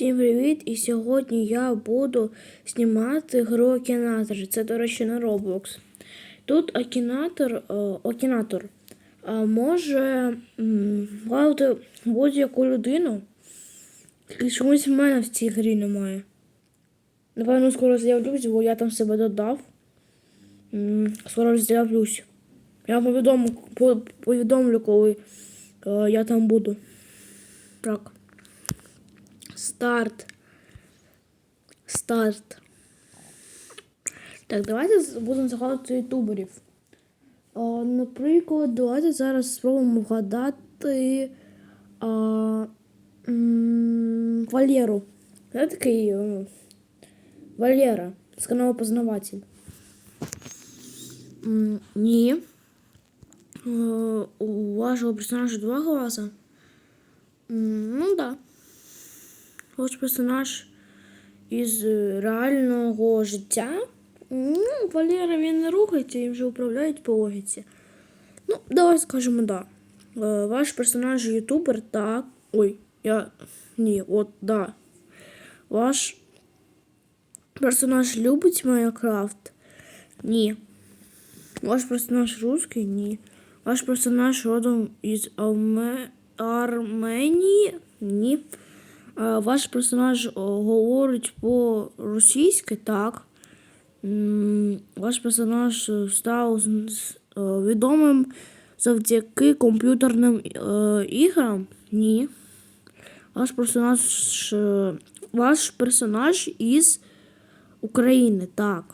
Всім привіт! І сьогодні я буду знімати гру Окінатор. Це, до речі, на Roblox. Тут Окінатор, е, Окінатор е, може грати будь-яку людину. І чомусь в мене в цій грі немає. Напевно, скоро з'явлюсь, бо я там себе додав. Скоро з'явлюсь. Я повідомлю, повідомлю, коли е, я там буду. Так. Старт. Старт. Так, давайте будемо згадувати ютуберів. А, наприклад, давайте зараз спробуємо вгадати а, м, Валеру. Це такий е, Валера з каналу Познаватель. М, Ні. Е, У вашого персонажа два глаза? М, Ну, да. Ваш персонаж із е, реального життя. Ну, Валера він не рухається і вже управляють по логіці. Ну, давай скажемо да. Е, Ваш персонаж ютубер, так. Ой, я. Ні, от да. Ваш персонаж любить Майнкрафт? Ні. Ваш персонаж русський? Ні. Ваш персонаж родом із. Арменії? Ні. А ваш персонаж говорить по-російськи? Так. Ваш персонаж е, став е, відомим завдяки комп'ютерним е, іграм? Ні. Ваш персонаж, е, ваш персонаж із України? Так.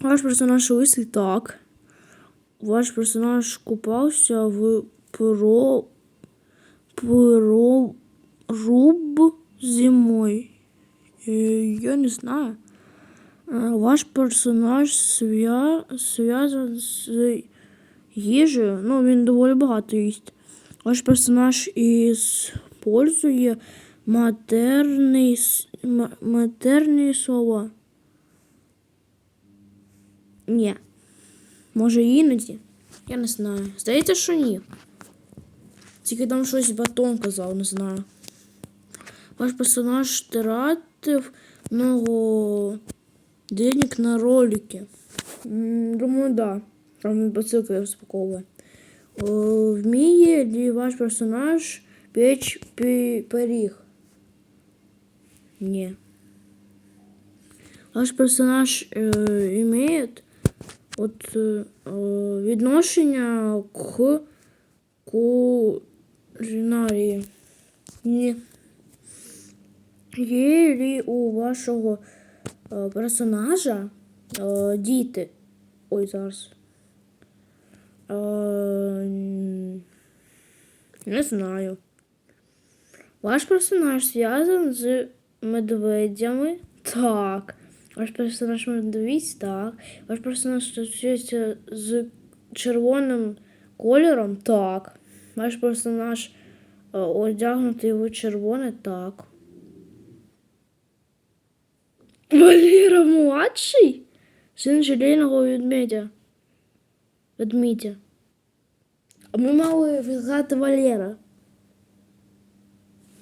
Ваш персонаж лисий? Так. Ваш персонаж купався в про... проруб зимой. Е, Я не знаю. Е, Ваш персонаж свя... зв'язаний з їжею. Ну, він доволі багато їсть. Ваш персонаж іспользує матерний, матерні слова. Ні. Може іноді? Я не знаю. Здається, що ні. Тільки там щось батон казав, не знаю. Ваш персонаж тратив много денег на ролики. Думаю, да. Там він посилки розпаковує. Вміє ли ваш персонаж печь пиріг? Ні. Ваш персонаж е, имеет от, е, е, відношення к кулінарії. Ні. Є у вашого е, персонажа е, діти? Ой, зараз. Е, не знаю. Ваш персонаж зв'язаний з медведями? Так. Ваш персонаж медвідь? Так. Ваш персонаж стосується з червоним кольором? Так. Ваш персонаж одягнутий в червоне? Так. Валера младший? Син желейного ведмедя. Ведмідя. А ми мали відгадати Валера.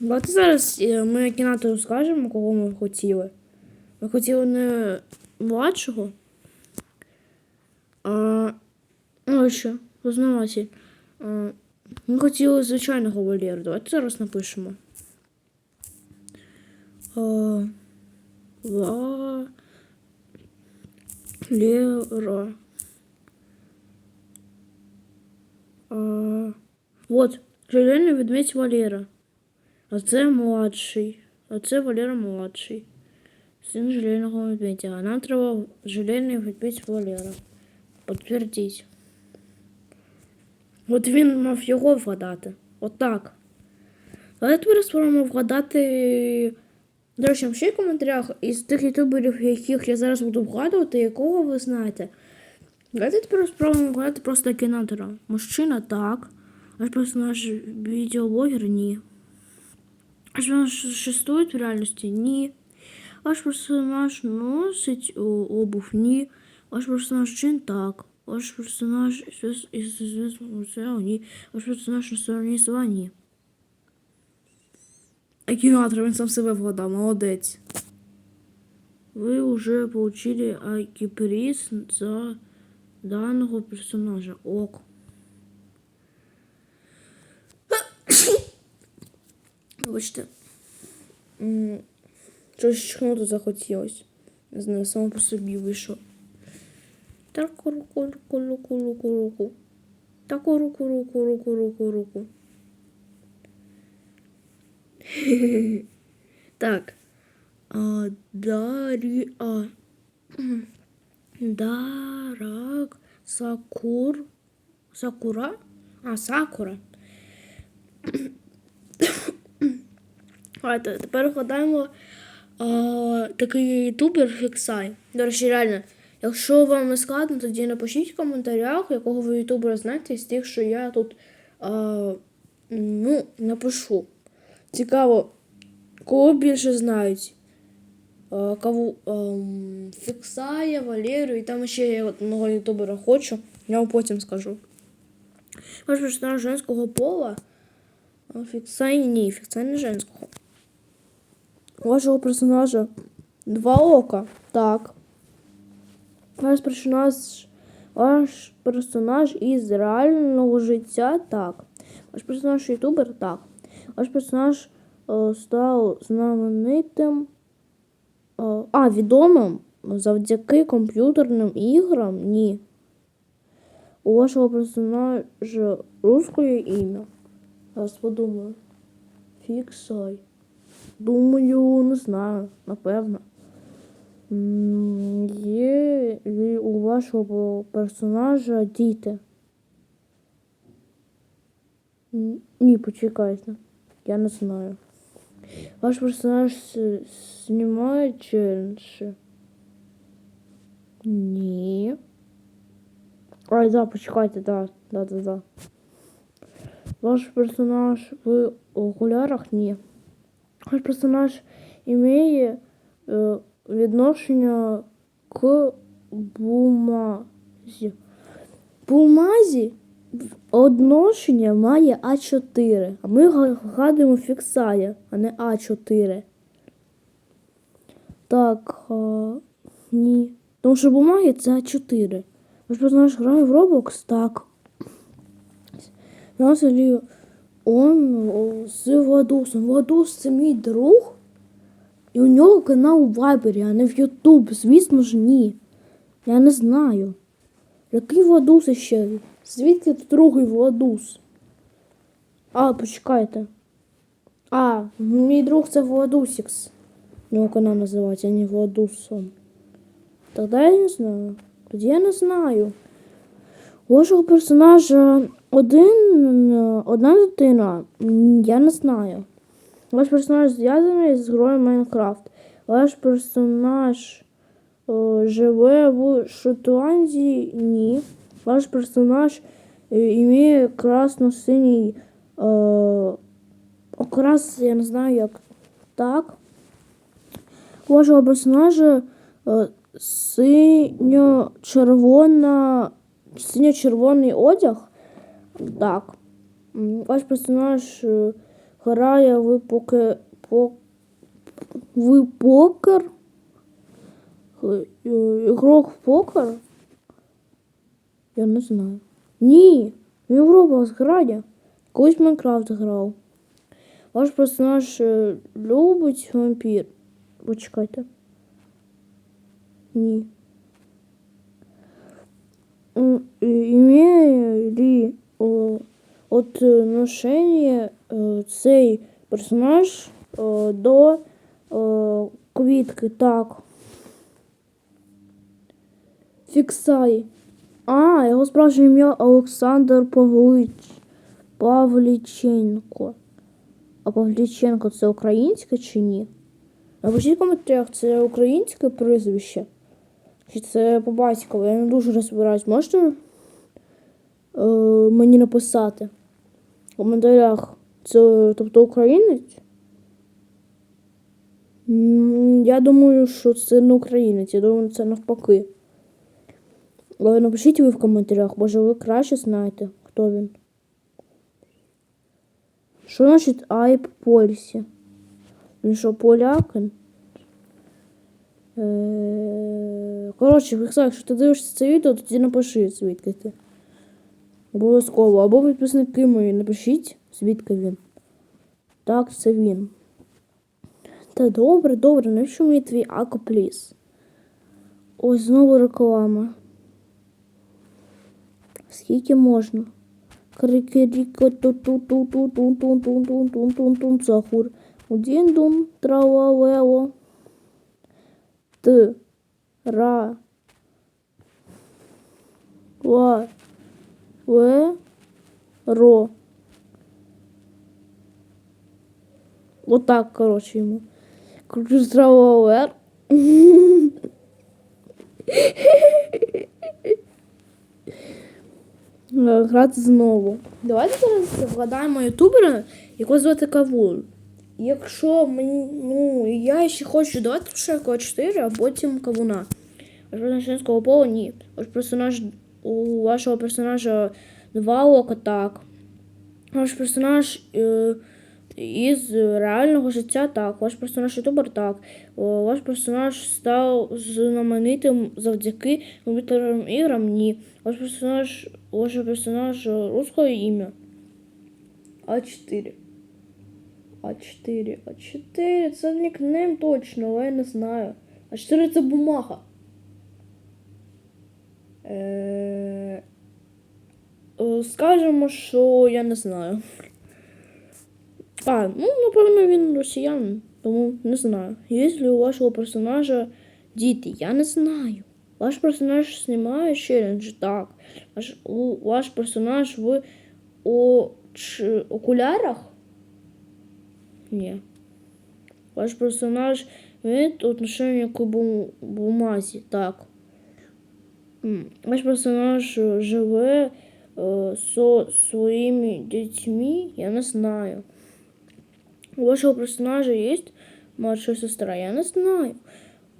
Давайте зараз е, ми кінатору скажемо, кого ми хотіли. Ми хотіли не младшого. А, ну, познаватель. Ми хотіли звичайного Валеру. Давайте зараз напишемо. А, Ва... Лера. А, вот, желейний ведмедь Валера. А це младший. А це Валера младший. Син желейного ведмедя. А нам треба желейний ведмедь Валера. Підтвердіть. От він мав його вгадати. Отак. Давайте тепер спробуємо вгадати. До речі, ще в коментарях із тих ютуберів, яких я зараз буду вгадувати, якого ви знаєте. Давайте тепер спробуємо вгадати просто кінатора. Мужчина так. Ваш персонаж відеоблогер ні. Ваш персонаж существує в реальності? Ні. Ваш персонаж носить обув? Ні. Ваш персонаж чин так. Ваш персонаж із ні. Ваш персонаж на стороні зла? Ні. Акінатор, він сам себе вгадав, молодець. Ви вже получили айкіпріз за даного персонажа. Ок. Вибачте. Щось чхнути захотілось. Не знаю, само по собі вийшло. Так руку, руку, руку, руку, руку. Таку руку, руку, руку, руку, руку. Так. А, дарі, а, дарак, сакур, сакура? А, сакура. А, тепер вгадаємо а, такий ютубер Фіксай. До речі, реально, якщо вам не складно, тоді напишіть в коментарях, якого ви ютубера знаєте з тих, що я тут а, ну, напишу. Цікаво, кого більше знають? Кого ем, Фіксая, Валерію, і там ще я одного ютубера хочу, я вам потім скажу. Ваш персонаж женського пола. Фіксай ні, Фіксай не женського. Вашого персонажа два ока. Так. Ваш персонаж, ваш персонаж із реального життя так. Ваш персонаж ютубер так. Ваш персонаж е, став знаменитим. е, а, відомим завдяки комп'ютерним іграм? Ні. У вашого персонажа русське ім'я. Зараз подумаю. Фіксай. Думаю, не знаю, напевно. Є ли у вашого персонажа діти? Ні, почекайте. Я не знаю. Ваш персонаж знімає челенджі? Ні. Ай, да, почекайте, да, да, да, да. Ваш персонаж в окулярах? Ні. Ваш персонаж має е, відношення к бумазі. Бумазі відношення має А4, а ми га- вгадуємо фіксая, а не А4. Так, а, ні. Тому що бумаги це А4. Ваш персонаж грає в Roblox? Так. Я взагалі он з Владусом. Владус це мій друг. І у нього канал у Вайбері, а не в Ютуб. Звісно ж, ні. Я не знаю. Який Владус іще? Звідки тут другий Владус? А, почекайте. А, мій друг це Владусікс. У нього канал називається, а не Владусом. Тоді я не знаю. Тоді я не знаю. У вашого персонажа один, одна дитина. Я не знаю. Ваш персонаж зв'язаний з грою Майнкрафт. Ваш персонаж е, живе в Шотландії? Ні. Ваш персонаж е, має красно-синій е, окрас, я не знаю як так. У вашого персонажа е, синьо-червона, синьо-червоний одяг. Так. Ваш персонаж е, грає в поке, по, в покер. Е, е, Ігрок в покер. Я не знаю. Ні, в Roblox грає. Колись Майнкрафт грав. Ваш персонаж е, любить вампір. Почекайте. Ні. Імеє ли отношення е, цей персонаж е, до е, квітки? Так. Фіксай. А, його справжнє ім'я Олександр Павлич... Павліченко. А Павліченко це українське чи ні? Напишіть в коментарях, це українське прізвище? Чи це по батькові? Я не дуже розбираюсь. Можете е, мені написати в коментарях? Це тобто українець? Я думаю, що це не українець, я думаю, це навпаки. Але напишіть ви в коментарях, може ви краще знаєте, хто він. Що значить айп Польсі? Він що, поляк? Коротше, Фіксай, якщо ти дивишся це відео, тоді напиши, звідки ти. Обов'язково. Або підписники мої напишіть, звідки він. Так, це він. Та добре, добре, навіщо мені твій акопліс? Ось знову реклама. Скільки можна? Крики-ріка ту-ту-ту-ту-тун-тун-тун-тун-тун-тун-тун Сахур. Один-дун, тралалело. Т. Ра. Ла. Ле. Ро. ему. коротше, йому. Кружу тралалер. Хе-хе. Грати знову. Давайте зараз вгадаємо ютубера, якого звати Кавун. Якщо мені, ну, я ще хочу давати Шеко 4, а потім Кавуна. Ваш персонаж женського пола ні. Ваш персонаж у вашого персонажа два ока так. Ваш персонаж е, із реального життя так. Ваш персонаж ютубер так. О, Ваш персонаж став знаменитим завдяки комп'ютерним іграм ні. Ваш персонаж, ваш персонаж е, русское ім'я. А4. А4, А4, це нікнейм точно, але я не знаю. А4 це бумага. Е, е, Скажемо, що я не знаю. А, ну, напевно, він росіянин, тому не знаю. Є ли у вашого персонажа діти? Я не знаю. Ваш персонаж знімає челендж, так. Ваш, ваш персонаж в оч, окулярах? Ні. Ваш персонаж имеет отношение к бу- бумазі, так. Ваш персонаж живе е, со своїми дітьми, я не знаю. У вашего персонажа есть младшая сестра? Я не знаю.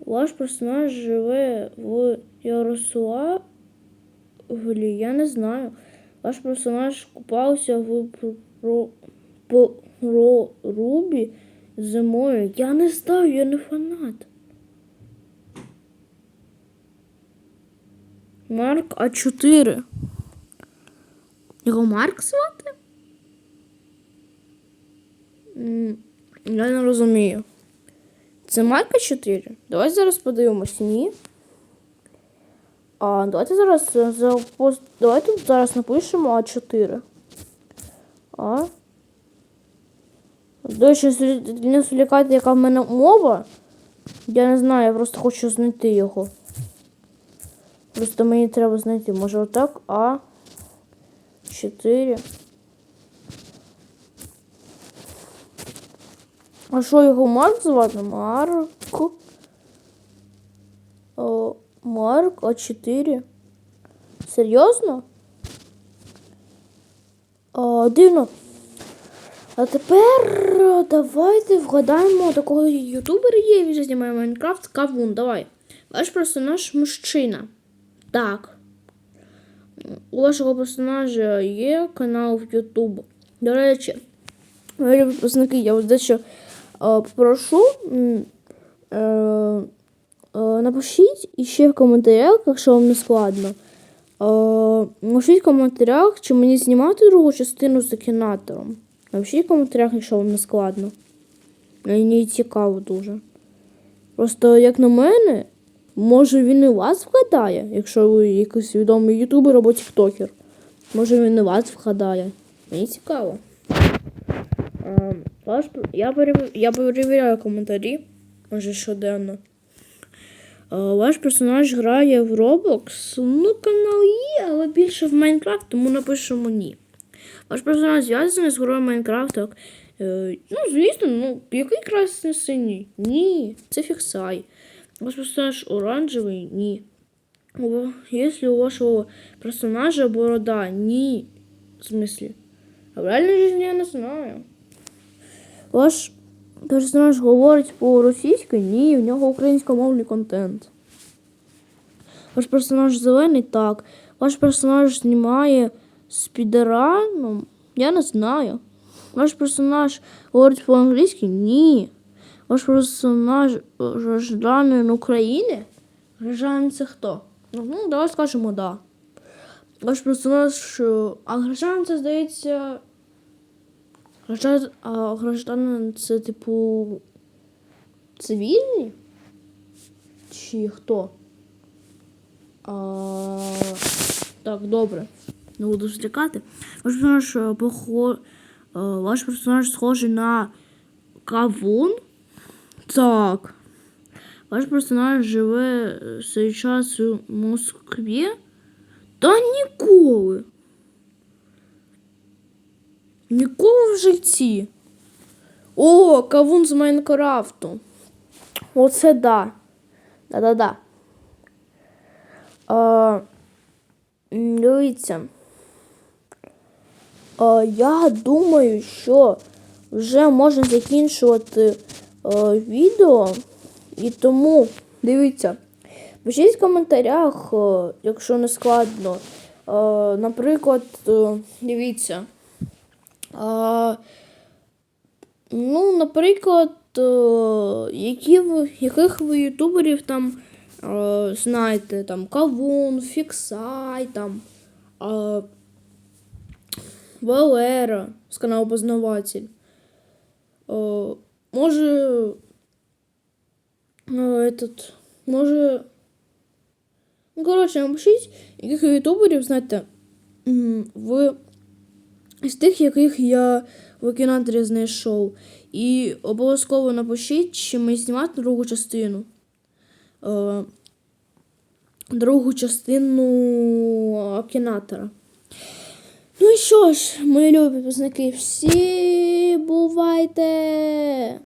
Ваш персонаж живе в Ярославлі? Я не знаю. Ваш персонаж купався в про, прорубі зимою. Я не знаю, я не фанат. Марк А4. Його Марк звати? Я не розумію. Це майка 4. Давайте зараз подивимось. Ні. А давайте зараз е, запос... давайте зараз напишемо А4. А. Дощі не сулікати, яка в мене мова. Я не знаю, я просто хочу знайти його. Просто мені треба знайти. Може отак А4. А що його Марк звати? Марк. О, Марк А4. Серйозно? О, дивно. А тепер давайте вгадаємо такого ютубера є, він знімає Майнкрафт. Кавун, давай. Ваш персонаж мужчина. Так. У вашого персонажа є канал в YouTube. До речі, підписники, я вас дещо попрошу. м, Е, е, напишіть іще в коментарях, якщо вам не складно. Е, напишіть в коментарях, чи мені знімати другу частину з акінатором. Напишіть в коментарях, якщо вам не складно. Мені цікаво дуже. Просто, як на мене, може він і вас вгадає, якщо ви якийсь відомий ютубер або тіктокер. Може він і вас вгадає. Мені цікаво. Я, перев... я перевіряю коментарі, може щоденно. Ваш персонаж грає в Roblox. Ну, канал є, але більше в Майнкрафт, тому напишемо ні. Ваш персонаж зв'язаний з грою Майнкрафт. Е, ну, звісно, ну, який красний синій? Ні, це фіксай. Ваш персонаж оранжевий? Ні. Если у вашего персонажа борода? Ні. В смысле? А в реальной жизни я не знаю. Ваш персонаж говорить по-російськи? Ні, в нього українськомовний контент. Ваш персонаж зелений? Так. Ваш персонаж знімає спідераном? Я не знаю. Ваш персонаж говорить по-англійськи? Ні. Ваш персонаж гражданин України? Гражданин це хто? Ну, давай скажемо да. Ваш персонаж. А гражданин це здається. Граждан... А гражданин це типу. Цивільні? Чи хто? А... Так, добре. Не буду злякати. Ваш персонаж е, похо... е, Ваш персонаж схожий на кавун? Так. Ваш персонаж живе е, зараз у Москві? Та ніколи. Ніколи в житті. О, кавун з Майнкрафту. Оце да. Да-да-да. А, дивіться. А, я думаю, що вже можна закінчувати е, відео. І тому дивіться. Пишіть в коментарях, е, якщо не складно. Е, наприклад, дивіться. А, ну, наприклад, е, які ви, яких ви ютуберів там е, знаєте, там Кавун, Фіксай, там е, Валера з каналу Познаватель. Е, може, е, этот, може. Ну, коротше, напишіть, яких ютуберів знаєте, ви з тих, яких я в кінотеатрі знайшов. І обов'язково напишіть, чи ми знімати другу частину. Е, другу частину кінатора. Ну і що ж, мої любі пізники, всі бувайте!